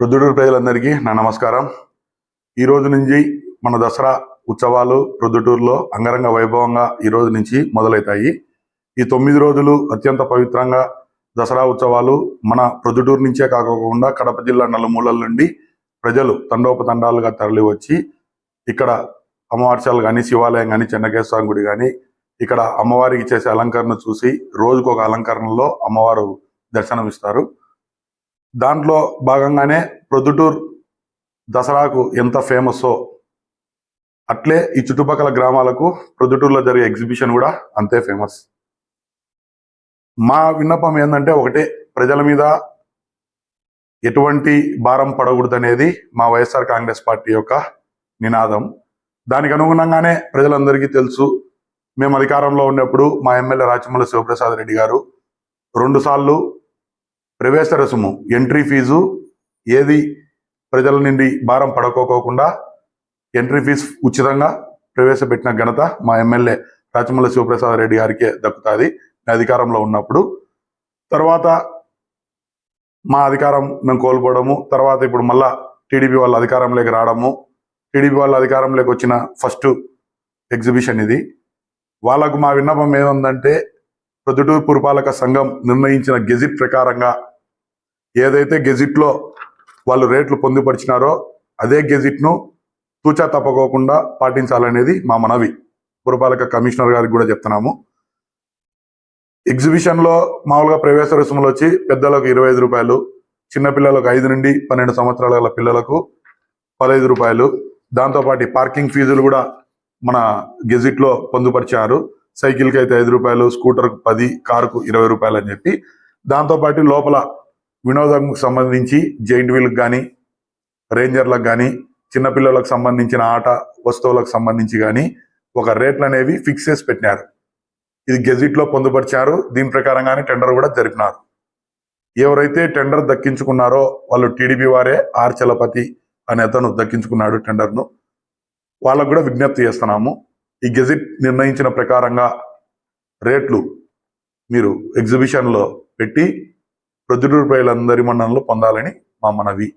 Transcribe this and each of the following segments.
ప్రొద్దుటూరు ప్రజలందరికీ నా నమస్కారం. ఈ రోజు నుంచి మన దసరా ఉత్సవాలు ప్రొద్దుటూరులో అంగరంగ వైభవంగా ఈ రోజు నుంచి మొదలవుతాయి. ఈ తొమ్మిది రోజులు అత్యంత పవిత్రంగా దసరా ఉత్సవాలు మన ప్రొద్దుటూరు నుంచే కాకుండా కడప జిల్లా నలుమూలల నుండి ప్రజలు తండోపతండాలుగా తరలి వచ్చి ఇక్కడ అమ్మవార్షాలు కానీ శివాలయం కానీ చెన్నకేశ్వరం గుడి కానీ ఇక్కడ అమ్మవారికి చేసే అలంకరణ చూసి రోజుకు ఒక అలంకరణలో అమ్మవారు దర్శనమిస్తారు. దాంట్లో భాగంగానే ప్రొద్దుటూర్ దసరాకు ఎంత ఫేమస్సో అట్లే ఈ చుట్టుపక్కల గ్రామాలకు ప్రొద్దుటూరులో జరిగే ఎగ్జిబిషన్ కూడా అంతే ఫేమస్. మా విన్నపం ఏంటంటే ఒకటే ప్రజల మీద ఎటువంటి భారం పడకూడదు అనేది మా వైఎస్ఆర్ కాంగ్రెస్ పార్టీ యొక్క నినాదం. దానికి అనుగుణంగానే ప్రజలందరికీ తెలుసు మేము అధికారంలో ఉన్నప్పుడు మా ఎమ్మెల్యే రాచమల్లి శివప్రసాద్ రెడ్డి గారు రెండుసార్లు ప్రవేశ రుసుము ఎంట్రీ ఫీజు ఏది ప్రజల నుండి భారం పడకోకోకుండా ఎంట్రీ ఫీజు ఉచితంగా ప్రవేశపెట్టిన ఘనత మా ఎమ్మెల్యే రాచమల్ల శివప్రసాద్ రెడ్డి గారికే దక్కుతుంది. అధికారంలో ఉన్నప్పుడు తర్వాత మా అధికారం మేము కోల్పోవడము తర్వాత ఇప్పుడు మళ్ళా టీడీపీ వాళ్ళ అధికారంలోకి రావడము టీడీపీ వాళ్ళ అధికారంలోకి వచ్చిన ఫస్ట్ ఎగ్జిబిషన్ ఇది. వాళ్ళకు మా విన్నపం ఏముందంటే ప్రొద్దుటూరు పురపాలక సంఘం నిర్ణయించిన గెజిట్ ప్రకారంగా ఏదైతే గెజిట్లో వాళ్ళు రేట్లు పొందుపరిచినారో అదే గెజిట్ను తూచా తప్పకోకుండా పాటించాలనేది మా మనవి. పురపాలక కమిషనర్ గారికి కూడా చెప్తున్నాము. ఎగ్జిబిషన్లో మామూలుగా ప్రవేశ రుసుములు వచ్చి పెద్దలకు ఇరవై ఐదు రూపాయలు చిన్నపిల్లలకు ఐదు నుండి పన్నెండు సంవత్సరాల గల పిల్లలకు పదహైదు రూపాయలు. దాంతోపాటు పార్కింగ్ ఫీజులు కూడా మన గెజిట్లో పొందుపరిచారు. సైకిల్కి అయితే ఐదు రూపాయలు స్కూటర్కు పది కారుకు ఇరవై రూపాయలు అని చెప్పి దాంతోపాటు లోపల వినోదంకు సంబంధించి జైంట్ వీల్కి కానీ రేంజర్లకు కానీ చిన్నపిల్లలకు సంబంధించిన ఆట వస్తువులకు సంబంధించి కానీ ఒక రేట్లు అనేవి ఫిక్స్ చేసి పెట్టినారు. ఇది గెజిట్లో పొందుపరిచారు. దీని ప్రకారంగానే టెండర్ కూడా జరిపినారు. ఎవరైతే టెండర్ దక్కించుకున్నారో వాళ్ళు టీడీపీ వారే ఆర్ చలపతి అనే అతను దక్కించుకున్నాడు టెండర్ను. వాళ్ళకు కూడా విజ్ఞప్తి చేస్తున్నాము. ఈ గెజిట్ నిర్ణయించిన ప్రకారంగా రేట్లు మీరు ఎగ్జిబిషన్లో పెట్టి ప్రొద్దుటూరు ప్రజలందరి మన్ననలు పొందాలని మా మనవి.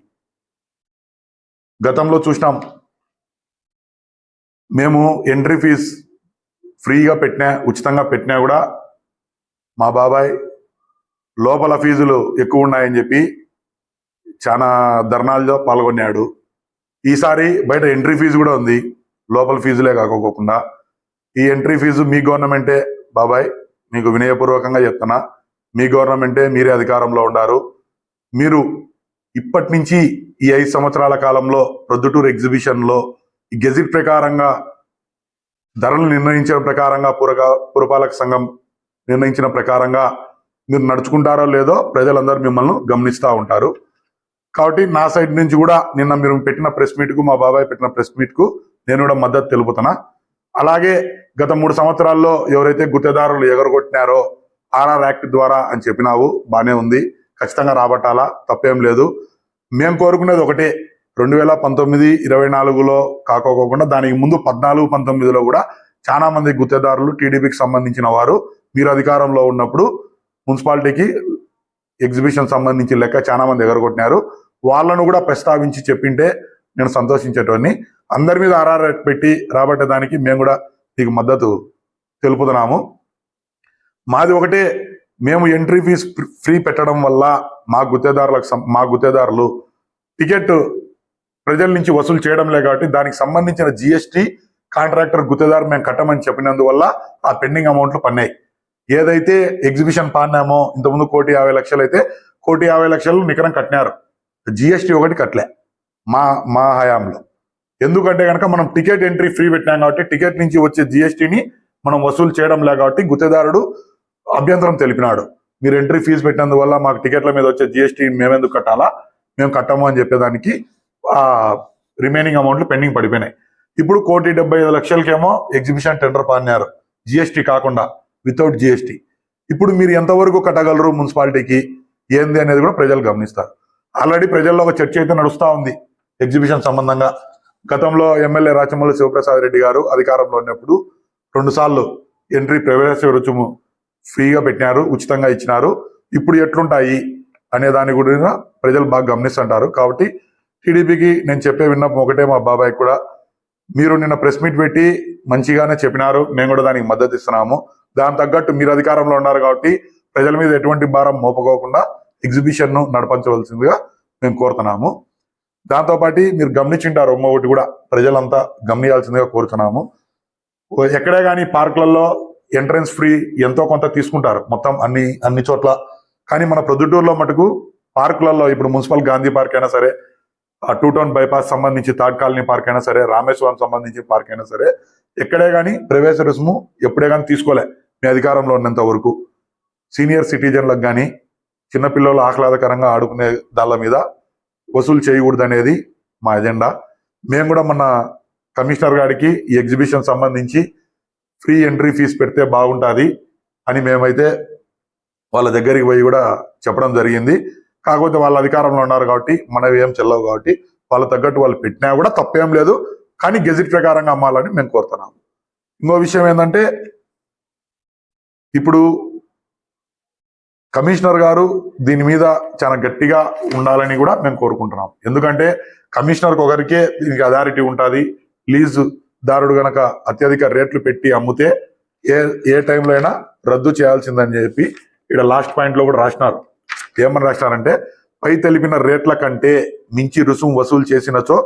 గతంలో చూసినాం. మేము ఎంట్రీ ఫీజ్ ఫ్రీగా పెట్టినా ఉచితంగా పెట్టినా కూడా మా బాబాయ్ లోపల ఫీజులు ఎక్కువ ఉన్నాయని చెప్పి చాలా ధర్నాల్లో పాల్గొన్నాడు. ఈసారి బయట ఎంట్రీ ఫీజు కూడా ఉంది. లోపల ఫీజులే కాకోకుండా ఈ ఎంట్రీ ఫీజు మీ గవర్నమెంటే బాబాయ్ మీకు వినయపూర్వకంగా చెప్తున్నా. మీ గవర్నమెంటే మీరే అధికారంలో ఉన్నారు. మీరు ఇప్పటి నుంచి ఈ ఐదు సంవత్సరాల కాలంలో ప్రొద్దుటూరు ఎగ్జిబిషన్లో ఈ గెజిట్ ప్రకారంగా ధరలు నిర్ణయించిన ప్రకారంగా పురగా పురపాలక సంఘం నిర్ణయించిన ప్రకారంగా మీరు నడుచుకుంటారో లేదో ప్రజలందరూ మిమ్మల్ని గమనిస్తూ ఉంటారు. కాబట్టి నా సైడ్ నుంచి కూడా నిన్న మీరు పెట్టిన ప్రెస్ మీట్కు మా బాబాయ్ పెట్టిన ప్రెస్ మీట్కు నేను కూడా మద్దతు తెలుపుతున్నా. అలాగే గత మూడు సంవత్సరాల్లో ఎవరైతే గుత్తేదారులు ఎగరగొట్టినారో ఆర్ఆర్ యాక్ట్ ద్వారా అని చెప్పినావు బానే ఉంది. ఖచ్చితంగా రాబట్టాలా? తప్పేం లేదు. మేము కోరుకునేది ఒకటే. రెండు వేల పంతొమ్మిది ఇరవై నాలుగులో కాకోకుండా దానికి ముందు పద్నాలుగు పంతొమ్మిదిలో కూడా చాలా మంది గుత్తేదారులు టీడీపీకి సంబంధించిన వారు మీరు అధికారంలో ఉన్నప్పుడు మున్సిపాలిటీకి ఎగ్జిబిషన్ సంబంధించి లెక్క చాలా మంది ఎగరగొట్టినారు. వాళ్ళను కూడా ప్రస్తావించి చెప్పింటే నేను సంతోషించేటోని అందరి మీద ఆర్ఆర్ పెట్టి రాబట్టేదానికి మేము కూడా నీకు మద్దతు తెలుపుతున్నాము. మాది ఒకటే మేము ఎంట్రీ ఫీజు ఫ్రీ పెట్టడం వల్ల మా గుత్తేదారులకు మా గుత్తేదారులు టికెట్ ప్రజల నుంచి వసూలు చేయడంలే కాబట్టి దానికి సంబంధించిన జిఎస్టి కాంట్రాక్టర్ గుత్తేదారు మేము కట్టమని చెప్పినందువల్ల ఆ పెండింగ్ అమౌంట్లు పన్నాయి. ఏదైతే ఎగ్జిబిషన్ పాడినామో ఇంతకుముందు కోటి యాభై లక్షలు అయితే కోటి యాభై లక్షలు నికరం కట్టినారు. జిఎస్టి ఒకటి కట్టలే మా మా హయాంలో. ఎందుకంటే కనుక మనం టికెట్ ఎంట్రీ ఫ్రీ పెట్టినాం కాబట్టి టికెట్ నుంచి వచ్చే జిఎస్టీని మనం వసూలు చేయడం లే కాబట్టి గుత్తేదారుడు అభ్యంతరం తెలిపినాడు. మీరు ఎంట్రీ ఫీజు పెట్టినందువల్ల మాకు టికెట్ల మీద వచ్చే జిఎస్టీ మేమెందుకు కట్టాలా? మేము కట్టము అని చెప్పేదానికి ఆ రిమైనింగ్ అమౌంట్లు పెండింగ్ పడిపోయినాయి. ఇప్పుడు కోటి డెబ్బై ఐదు లక్షలకేమో ఎగ్జిబిషన్ టెండర్ పాడినారు జిఎస్టీ కాకుండా వితౌట్ జిఎస్టీ ఇప్పుడు మీరు ఎంతవరకు కట్టగలరు మున్సిపాలిటీకి? ఏంది అనేది కూడా ప్రజలు గమనిస్తారు. ఆల్రెడీ ప్రజల్లో ఒక చర్చ అయితే నడుస్తూ ఉంది. ఎగ్జిబిషన్ సంబంధంగా. గతంలో ఎమ్మెల్యే రాచమల్లి శివప్రసాద్ రెడ్డి గారు అధికారంలో ఉన్నప్పుడు రెండుసార్లు ఎంట్రీ ప్రవేశ రుచుము ఫ్రీగా పెట్టినారు ఉచితంగా ఇచ్చినారు. ఇప్పుడు ఎట్లుంటాయి అనే దాని గురించి ప్రజలు బాగా గమనిస్తుంటారు. కాబట్టి టీడీపీకి నేను చెప్పే విన్నపం ఒకటే మా బాబాయ్ కూడా. మీరు నిన్న ప్రెస్ మీట్ పెట్టి మంచిగానే చెప్పినారు. మేము కూడా దానికి మద్దతు ఇస్తున్నాము. దాని తగ్గట్టు మీరు అధికారంలో ఉన్నారు కాబట్టి ప్రజల మీద ఎటువంటి భారం మోపకోకుండా ఎగ్జిబిషన్ను నడపంచవలసిందిగా మేము కోరుతున్నాము. దాంతోపాటు మీరు గమనించింటారు ఒకటి కూడా. ప్రజలంతా గమనియాల్సిందిగా కోరుతున్నాము ఎక్కడే కానీ పార్కులలో ఎంట్రన్స్ ఫ్రీ ఎంతో కొంత తీసుకుంటారు. మొత్తం అన్ని అన్ని చోట్ల. కానీ మన ప్రొద్దుటూరులో మటుకు పార్కులలో ఇప్పుడు మున్సిపల్ గాంధీ పార్క్ అయినా సరే టూ టౌన్ బైపాస్ సంబంధించి థర్డ్ కాలనీ పార్క్ అయినా సరే రామేశ్వరం సంబంధించి పార్క్ అయినా సరే ఎక్కడే కానీ ప్రవేశ రుసుము ఎప్పుడే కానీ తీసుకోలే మీ అధికారంలో ఉన్నంత వరకు. సీనియర్ సిటిజన్లకు కానీ చిన్నపిల్లలు ఆహ్లాదకరంగా ఆడుకునే దాళ్ళ మీద వసూలు చేయకూడదు అనేది మా ఎజెండా. మేము కూడా మన కమిషనర్ గారికి ఈ ఎగ్జిబిషన్ సంబంధించి ఫ్రీ ఎంట్రీ ఫీజు పెడితే బాగుంటుంది అని మేమైతే వాళ్ళ దగ్గరికి పోయి కూడా చెప్పడం జరిగింది. కాకపోతే వాళ్ళ అధికారంలో ఉన్నారు కాబట్టి మనవి ఏం చెల్లవు కాబట్టి వాళ్ళ తగ్గట్టు వాళ్ళు పెట్టినా కూడా తప్పేం లేదు. కానీ గెజిట్ ప్రకారంగా అమ్మాలని మేము కోరుతున్నాము. ఇంకో విషయం ఏంటంటే ఇప్పుడు కమిషనర్ గారు దీని మీద చాలా గట్టిగా ఉండాలని కూడా మేము కోరుకుంటున్నాం. ఎందుకంటే కమిషనర్కి ఒకరికే దీనికి అథారిటీ ఉంటుంది. లీజు దారుడు గనక అత్యధిక రేట్లు పెట్టి అమ్మితే ఏ ఏ టైంలో అయినా రద్దు చేయాల్సిందని చెప్పి ఇక్కడ లాస్ట్ పాయింట్లో కూడా రాసినారు. ఏమని రాసినారంటే పై తెలిపిన రేట్ల కంటే మించి రుసుము వసూలు చేసినచో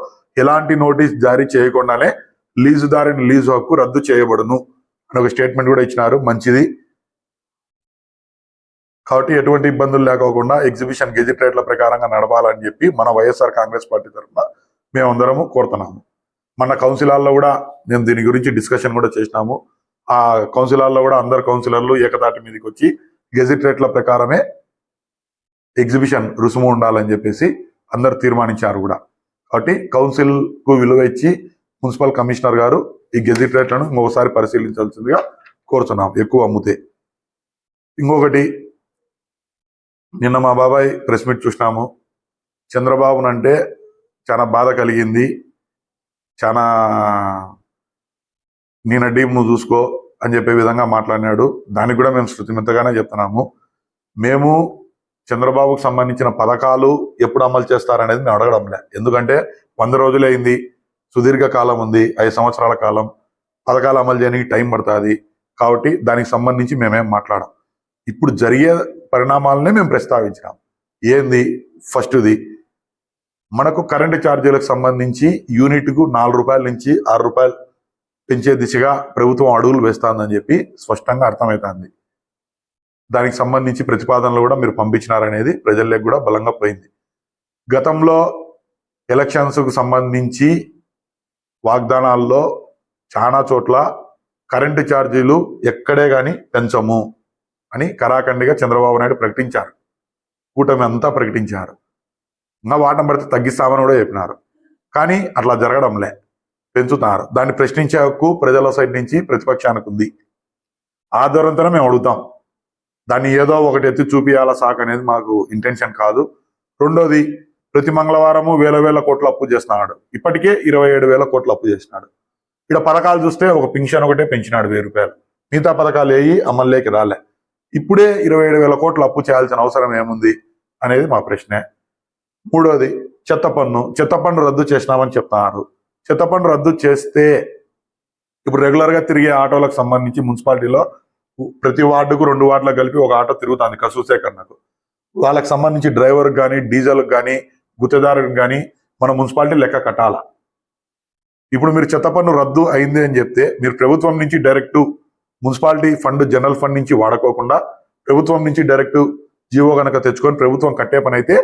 ఎలాంటి నోటీస్ జారీ చేయకుండానే లీజుదారిని లీజు హక్కు రద్దు చేయబడును అని ఒక స్టేట్మెంట్ కూడా ఇచ్చినారు. మంచిది. కాబట్టి ఎటువంటి ఇబ్బందులు లేకోకుండా ఎగ్జిబిషన్ గెజిట్ రేట్ల ప్రకారంగా నడపాలని చెప్పి మన వైఎస్ఆర్ కాంగ్రెస్ పార్టీ తరఫున మేమందరము కోరుతున్నాము. మన కౌన్సిలాల్లో కూడా మేము దీని గురించి డిస్కషన్ కూడా చేసినాము. ఆ కౌన్సిలాల్లో కూడా అందరు కౌన్సిలర్లు ఏకతాటి మీదకి వచ్చి గెజిట్ రేట్ల ప్రకారమే ఎగ్జిబిషన్ రుసుము ఉండాలని చెప్పేసి అందరు తీర్మానించారు కూడా. కాబట్టి కౌన్సిల్కు విలువ ఇచ్చి మున్సిపల్ కమిషనర్ గారు ఈ గెజిట్ రేట్లను ఇంకొకసారి పరిశీలించాల్సిందిగా కోరుతున్నాం. ఎక్కువ అమ్ముతే. ఇంకొకటి నిన్న మా బాబాయ్ ప్రెస్ మీట్ చూసినాము. చంద్రబాబునంటే చాలా బాధ కలిగింది. చాలా నేను నడ్డీం నువ్వు చూసుకో అని చెప్పే విధంగా మాట్లాడినాడు. దానికి కూడా మేము శృతిమితగానే చెప్తున్నాము. మేము చంద్రబాబుకు సంబంధించిన పథకాలు ఎప్పుడు అమలు చేస్తారనేది మేము అడగడంలే ఎందుకంటే వంద రోజులే అయింది. సుదీర్ఘ కాలం ఉంది. ఐదు సంవత్సరాల కాలం. పథకాలు అమలు చేయడానికి టైం పడుతుంది. కాబట్టి దానికి సంబంధించి మేమేం మాట్లాడం ఇప్పుడు జరిగే పరిణామాలనే మేము ప్రస్తావించినాం. ఏంది? ఫస్ట్ది మనకు కరెంటు ఛార్జీలకు సంబంధించి యూనిట్కు నాలుగు రూపాయల నుంచి ఆరు రూపాయలు పెంచే దిశగా ప్రభుత్వం అడుగులు వేస్తుందని చెప్పి స్పష్టంగా అర్థమవుతుంది. దానికి సంబంధించి ప్రతిపాదనలు కూడా మీరు పంపించినారనేది ప్రజల్లోకి కూడా బలంగా పోయింది. గతంలో ఎలక్షన్స్కు సంబంధించి వాగ్దానాల్లో చాలా చోట్ల కరెంటు ఛార్జీలు ఎక్కడే కానీ పెంచము. అని కరాఖండిగా చంద్రబాబు నాయుడు ప్రకటించారు. కూటమి అంతా ప్రకటించారు. ఇంకా వాటం పడితే తగ్గిస్తామని కూడా చెప్పినారు. కానీ అట్లా జరగడంలే. పెంచుతున్నారు దాన్ని ప్రశ్నించే హక్కు ప్రజల సైడ్ నుంచి ప్రతిపక్షానికి ఉంది. ఆధారంతోనే మేము అడుగుతాం. దాన్ని ఏదో ఒకటి ఎత్తి చూపియాలా సాక్ అనేది మాకు ఇంటెన్షన్ కాదు. రెండోది ప్రతి మంగళవారము వేల వేల కోట్ల అప్పు చేస్తున్నాడు. ఇప్పటికే ఇరవై ఏడు వేల కోట్ల అప్పు చేసినాడు. ఇక్కడ పథకాలు చూస్తే ఒక పింఛన్ ఒకటే పెంచినాడు వెయ్యి రూపాయలు. మిగతా పథకాలు వేయి అమల్లోకి రాలే. ఇప్పుడే ఇరవై ఏడు వేల కోట్లు అప్పు చేయాల్సిన అవసరం ఏముంది అనేది మా ప్రశ్నే. మూడోది చెత్త పన్ను చెత్త పన్ను రద్దు చేసినామని చెప్తున్నారు. చెత్త పన్ను రద్దు చేస్తే ఇప్పుడు రెగ్యులర్గా తిరిగే ఆటోలకు సంబంధించి మున్సిపాలిటీలో ప్రతి వార్డుకు రెండు వార్డులకు కలిపి ఒక ఆటో తిరుగుతుంది కసూ సేకరణకు వాళ్ళకి సంబంధించి డ్రైవర్కి కానీ డీజిల్కి కానీ గుత్తేదారుకి కానీ మన మున్సిపాలిటీ లెక్క కట్టాల? ఇప్పుడు మీరు చెత్త పన్ను రద్దు అయింది అని చెప్తే మీరు ప్రభుత్వం నుంచి direct municipality fund general fund నుంచి వాడుకోకుండా ప్రభుత్వం నుంచి డైరెక్ట్ జీవో గనక తెచ్చుకొని ప్రభుత్వం కట్టే పని అయితే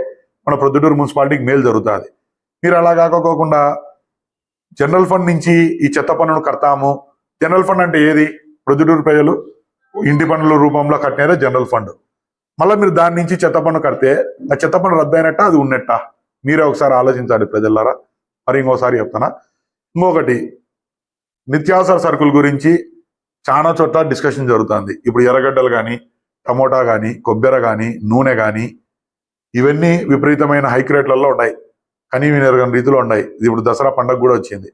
మన ప్రొద్దుటూరు మున్సిపాలిటీకి మేలు జరుగుతుంది. మీరు అలా కాకోకుండా జనరల్ ఫండ్ నుంచి ఈ చెత్త పన్నును కడతాము. జనరల్ ఫండ్ అంటే ఏది? ప్రొద్దుటూరు ప్రజలు ఇంటి పనుల రూపంలో కట్టినదే జనరల్ ఫండ్. మళ్ళీ మీరు దాని నుంచి చెత్త పన్ను కడితే ఆ చెత్త పన్ను రద్దు అయినట్ట అది ఉన్నట్ట? మీరే ఒకసారి ఆలోచించండి ప్రజలారా. మరి ఇంకోసారి చెప్తానా ఇంకొకటి నిత్యావసర సరుకుల గురించి చాలా చోట్ల డిస్కషన్ జరుగుతుంది. ఇప్పుడు ఎర్రగడ్డలు కానీ టమోటా కానీ కొబ్బరి కానీ నూనె కానీ ఇవన్నీ విపరీతమైన హైక్ రేట్లలో ఉన్నాయి. కనీ వినియోగం రీతిలో ఉన్నాయి. ఇది ఇప్పుడు దసరా పండగ కూడా వచ్చింది.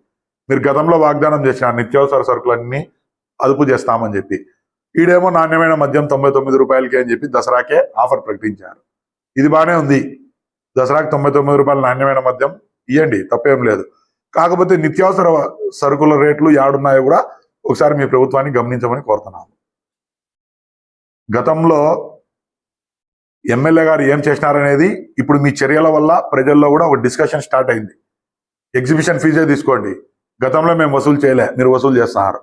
మీరు గతంలో వాగ్దానం చేసిన నిత్యావసర సరుకులన్నీ అదుపు చేస్తామని చెప్పి ఈడేమో నాణ్యమైన మద్యం తొంభై తొమ్మిది రూపాయలకి అని చెప్పి దసరాకే ఆఫర్ ప్రకటించారు. ఇది బాగానే ఉంది. దసరాకి తొంభై తొమ్మిది రూపాయల నాణ్యమైన మద్యం ఇవ్వండి తప్పేం లేదు. కాకపోతే నిత్యావసర సరుకుల రేట్లు యాడున్నాయో కూడా ఒకసారి మీ ప్రభుత్వాన్ని గమనించమని కోరుతున్నాము గతంలో ఎమ్మెల్యే గారు ఏం చేసినారనేది ఇప్పుడు మీ చర్యల వల్ల ప్రజల్లో కూడా ఒక డిస్కషన్ స్టార్ట్ అయింది. ఎగ్జిబిషన్ ఫీజే తీసుకోండి. గతంలో మేము వసూలు చేయలే మీరు వసూలు చేస్తున్నారు.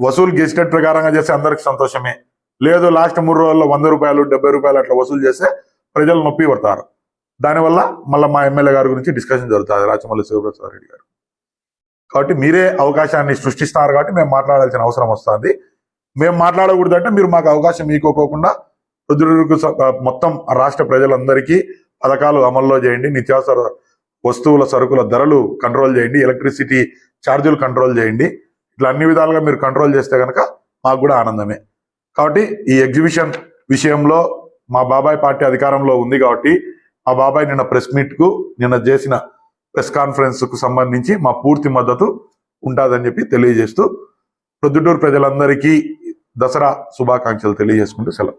వసూలు గెస్టెడ్ ప్రకారంగా చేస్తే అందరికి సంతోషమే. లేదు లాస్ట్ మూడు రోజుల్లో వంద రూపాయలు డెబ్బై రూపాయలు అట్లా వసూలు చేస్తే ప్రజలు నొప్పి పడతారు. దానివల్ల మళ్ళీ మా ఎమ్మెల్యే గారి గురించి డిస్కషన్ జరుగుతుంది. రాచమల్లి శివప్రసాద్ రెడ్డి గారు. కాబట్టి మీరే అవకాశాన్ని సృష్టిస్తున్నారు కాబట్టి మేము మాట్లాడాల్సిన అవసరం వస్తుంది. మేము మాట్లాడకూడదు అంటే మీరు మాకు అవకాశం మీకోకోకుండా రుద్రుడికి మొత్తం రాష్ట్ర ప్రజలందరికీ పథకాలు అమల్లో చేయండి నిత్యావసర వస్తువుల సరుకుల ధరలు కంట్రోల్ చేయండి ఎలక్ట్రిసిటీ ఛార్జీలు కంట్రోల్ చేయండి. ఇట్లా అన్ని విధాలుగా మీరు కంట్రోల్ చేస్తే కనుక మాకు కూడా ఆనందమే. కాబట్టి ఈ ఎగ్జిబిషన్ విషయంలో మా బాబాయ్ పార్టీ అధికారంలో ఉంది కాబట్టి మా బాబాయ్ నిన్న ప్రెస్ మీట్కు నిన్న చేసిన ప్రెస్ కాన్ఫరెన్స్కు సంబంధించి మా పూర్తి మద్దతు ఉంటుందని చెప్పి తెలియజేస్తూ ప్రొద్దుటూరు ప్రజలందరికీ దసరా శుభాకాంక్షలు తెలియజేసుకుంటూ సెలవు.